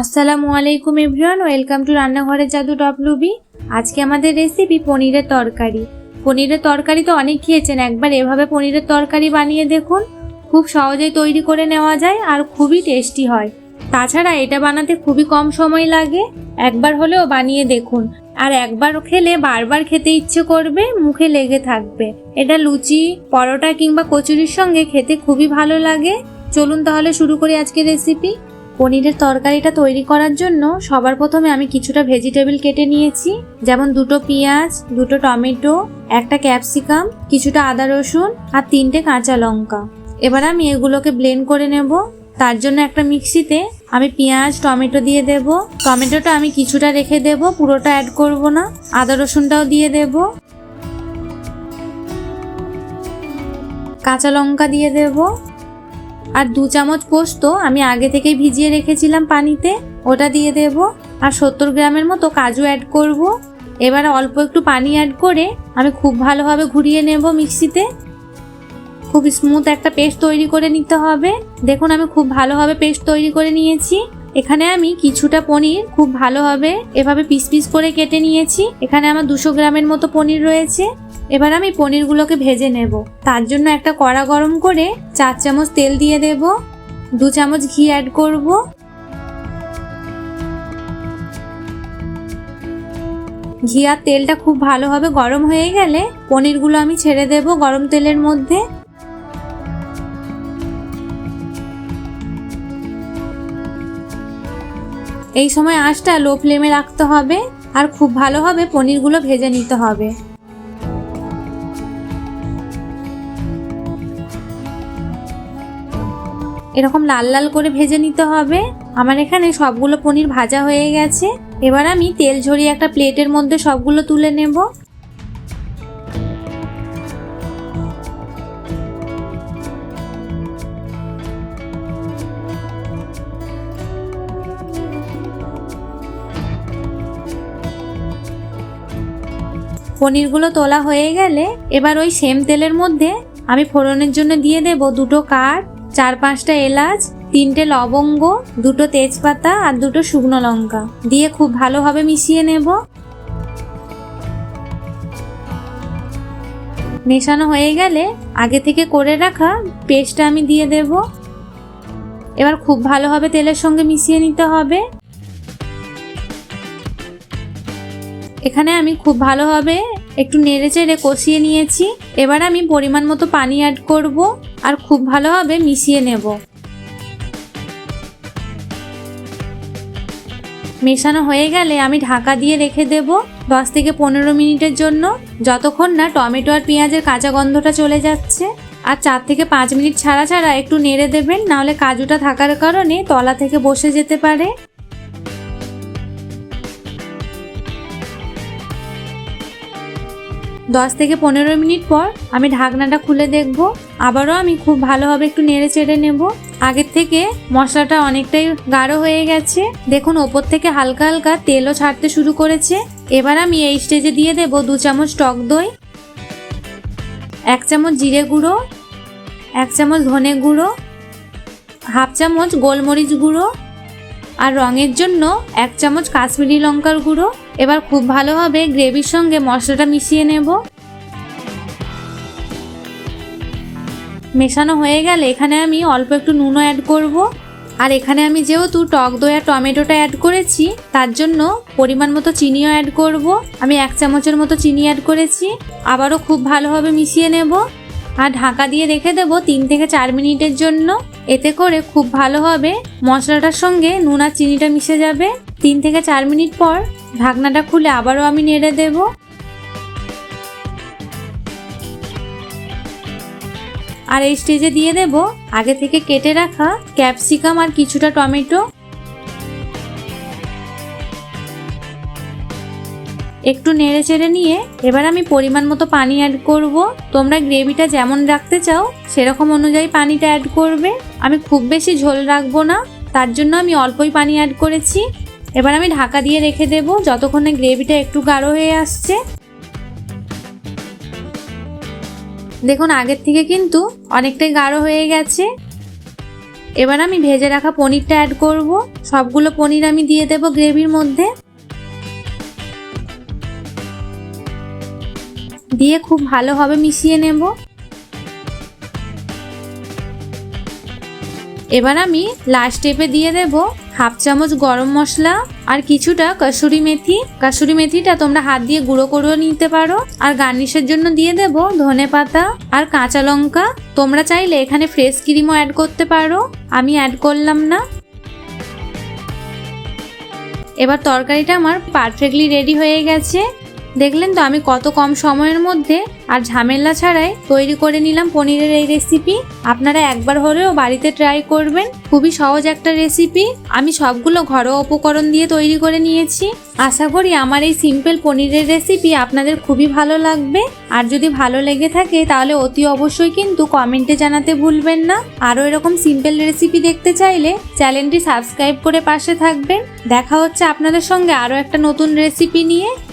আসসালামু আলাইকুম everyone, welcome to রান্নাঘরের জাদু ডব্লুবি আজকে আমাদের রেসিপি পনিরের তরকারি। পনিরের তরকারি তো অনেক খেয়েছেন, একবার এভাবে পনিরের তরকারি বানিয়ে দেখুন। খুব সহজেই তৈরি করে নেওয়া যায় আর খুবই টেস্টি হয়। তাছাড়া এটা বানাতে খুবই কম সময় লাগে, একবার হলেও বানিয়ে দেখুন। আর একবার খেলে বারবার খেতে ইচ্ছে করবে, মুখে লেগে থাকবে। এটা লুচি, পরোটা কিংবা কচুরির সঙ্গে খেতে খুবই ভালো লাগে। চলুন তাহলে শুরু করি আজকে রেসিপি পনিরের তরকারিটা তৈরি করার জন্য সবার প্রথমে আমি কিছুটা ভেজিটেবল কেটে নিয়েছি। যেমন দুটো পেঁয়াজ, দুটো টমেটো, একটা ক্যাপসিকাম, কিছুটা আদা রসুন আর তিনটে কাঁচা লঙ্কা। এবার আমি এগুলোকে ব্লেন্ড করে নেব। তার জন্য একটা মিক্সিতে আমি পেঁয়াজ, টমেটো দিয়ে দেব। টমেটোটা আমি কিছুটা রেখে দেব, পুরোটা অ্যাড করব না। আদা রসুনটাও দিয়ে দেব। কাঁচা লঙ্কা দিয়ে দেবো। আর দু চামচ পোস্ত আমি আগে থেকে ভিজিয়ে রেখেছিলাম পানিতে, ওটা দিয়ে দেব। আর সত্তর গ্রামের মতো কাজু অ্যাড করব। এবার অল্প একটু পানি অ্যাড করে আমি খুব ভালোভাবে ঘুরিয়ে নেব মিক্সিতে। খুব স্মুথ একটা পেস্ট তৈরি করে নিতে হবে। দেখুন আমি খুব ভালোভাবে পেস্ট তৈরি করে নিয়েছি। এখানে আমি কিছুটা পনির খুব ভালোভাবে এভাবে পিস পিস করে কেটে নিয়েছি। এখানে আমার দুশো গ্রামের মতো পনির রয়েছে। এবার আমি পনিরগুলোকে ভেজে নেব। তার জন্য একটা কড়া গরম করে চার চামচ তেল দিয়ে দেব। দু চামচ ঘি অ্যাড করব। ঘি আর তেলটা খুব ভালোভাবে গরম হয়ে গেলে পনিরগুলো আমি ছেড়ে দেব গরম তেলের মধ্যে। এই সময় আঁচটা লো ফ্লেমে রাখতে হবে আর খুব ভালোভাবে পনিরগুলো ভেজে নিতে হবে। এরকম লাল লাল করে ভেজে নিতে হবে। আমার এখানে সবগুলো পনির ভাজা হয়ে গেছে। এবার আমি তেল ঝরিয়ে একটা প্লেটের মধ্যে সবগুলো তুলে নেব। পনিরগুলো তোলা হয়ে গেলে এবার ওই সেম তেলের মধ্যে আমি ফোড়নের জন্য দিয়ে দেব দুটো কাঠ, চার পাঁচটা এলাচ, তিনটে লবঙ্গ, দুটো তেজপাতা আর দুটো শুকনো লঙ্কা। দিয়ে খুব ভালোভাবে মিশিয়ে নেব। মেশানো হয়ে গেলে আগে থেকে করে রাখা পেস্টটা আমি দিয়ে দেব। এবার খুব ভালোভাবে তেলের সঙ্গে মিশিয়ে নিতে হবে। এখানে আমি খুব ভালোভাবে একটু নেড়ে চেড়ে কষিয়ে নিয়েছি। এবার আমি পরিমাণ মতো পানি অ্যাড করব আর খুব ভালোভাবে মিশিয়ে নেব। মেশানো হয়ে গেলে আমি ঢাকা দিয়ে রেখে দেব দশ থেকে পনেরো মিনিটের জন্য। যতক্ষণ না টমেটো আর পেঁয়াজের কাঁচা গন্ধটা চলে যাচ্ছে। আর চার থেকে পাঁচ মিনিট ছাড়া ছাড়া একটু নেড়ে দেবেন, নাহলে কাজুটা থাকার কারণে তলা থেকে বসে যেতে পারে। দশ থেকে পনেরো মিনিট পর আমি ঢাকনাটা খুলে দেখব। আবারও আমি খুব ভালোভাবে একটু নেড়ে চেড়ে নেব। আগের থেকে মশলাটা অনেকটাই গাঢ় হয়ে গেছে। দেখুন, ওপর থেকে হালকা হালকা তেলও ছাড়তে শুরু করেছে। এবার আমি এই স্টেজে দিয়ে দেব দু চামচ টক দই, এক চামচ জিরে গুঁড়ো, এক চামচ ধনে গুঁড়ো, হাফ চামচ গোলমরিচ গুঁড়ো আর রঙের জন্য এক চামচ কাশ্মীরি লঙ্কার গুঁড়ো। এবার খুব ভালোভাবে গ্রেভির সঙ্গে মশলাটা মিশিয়ে নেব। মেশানো হয়ে গেলে এখানে আমি অল্প একটু নুনও অ্যাড করব। আর এখানে আমি যেহেতু টক দই আর টমেটোটা অ্যাড করেছি, তার জন্য পরিমাণ মতো চিনিও অ্যাড করব। আমি এক চামচের মতো চিনি অ্যাড করেছি। আবারও খুব ভালোভাবে মিশিয়ে নেব। আর ঢাকা দিয়ে রেখে দেবো তিন থেকে চার মিনিটের জন্য। এতে করে খুব ভালো হবে। মশলাটার সঙ্গে নুন আর চিনিটা মিশে যাবে। তিন থেকে চার মিনিট পর ঢাকনাটা খুলে আবারও আমি নেড়ে দেব। আর এই স্টেজে দিয়ে দেব আগে থেকে কেটে রাখা ক্যাপসিকাম আর কিছুটা টমেটো। একটু নেড়ে চেড়ে নিয়ে এবার আমি পরিমাণ মতো পানি অ্যাড করব। তোমরা গ্রেভিটা যেমন রাখতে চাও, সেরকম অনুযায়ী পানিটা অ্যাড করবে। আমি খুব বেশি ঝোল রাখব না, তার জন্য আমি অল্পই পানি অ্যাড করেছি। এবার আমি ঢাকা দিয়ে রেখে দেব, যতক্ষণে গ্রেভিটা একটু গাঢ় হয়ে আসছে। দেখুন, আগের থেকে কিন্তু অনেকটাই গাঢ় হয়ে গেছে। এবার আমি ভেজে রাখা পনিরটা অ্যাড করব। সবগুলো পনির আমি দিয়ে দেব গ্রেভির মধ্যে। দিয়ে খুব ভালোভাবে মিশিয়ে নেব। এবার আমি লাস্ট স্টেপে দিয়ে দেব হাফ চামচ গরম মশলা আর কিছুটা কসুরি মেথি। কসুরি মেথিটা তোমরা হাত দিয়ে গুঁড়ো করেও নিতে পারো। আর গার্নিশের জন্য দিয়ে দেব ধনে পাতা আর কাঁচা লঙ্কা। তোমরা চাইলে এখানে ফ্রেশ ক্রিমও অ্যাড করতে পারো। আমি অ্যাড করলাম না। এবার তরকারিটা আমার পারফেক্টলি রেডি হয়ে গেছে। দেখলেন তো আমি কত কম সময়ের মধ্যে আর ঝামেলা ছাড়াই তৈরি করে নিলাম পনিরের এই রেসিপি আপনারা একবার হলেও বাড়িতে ট্রাই করবেন। খুবই সহজ একটা রেসিপি আমি সবগুলো ঘরোয়া উপকরণ দিয়ে তৈরি করে নিয়েছি। আশা করি আমার এই সিম্পল পনিরের রেসিপি আপনাদের খুবই ভালো লাগবে। আর যদি ভালো লেগে থাকে তাহলে অতি অবশ্যই কিন্তু কমেন্টে জানাতে ভুলবেন না। আরও এরকম সিম্পল রেসিপি দেখতে চাইলে চ্যানেলটি সাবস্ক্রাইব করে পাশে থাকবেন। দেখা হচ্ছে আপনাদের সঙ্গে আরও একটা নতুন রেসিপি নিয়ে।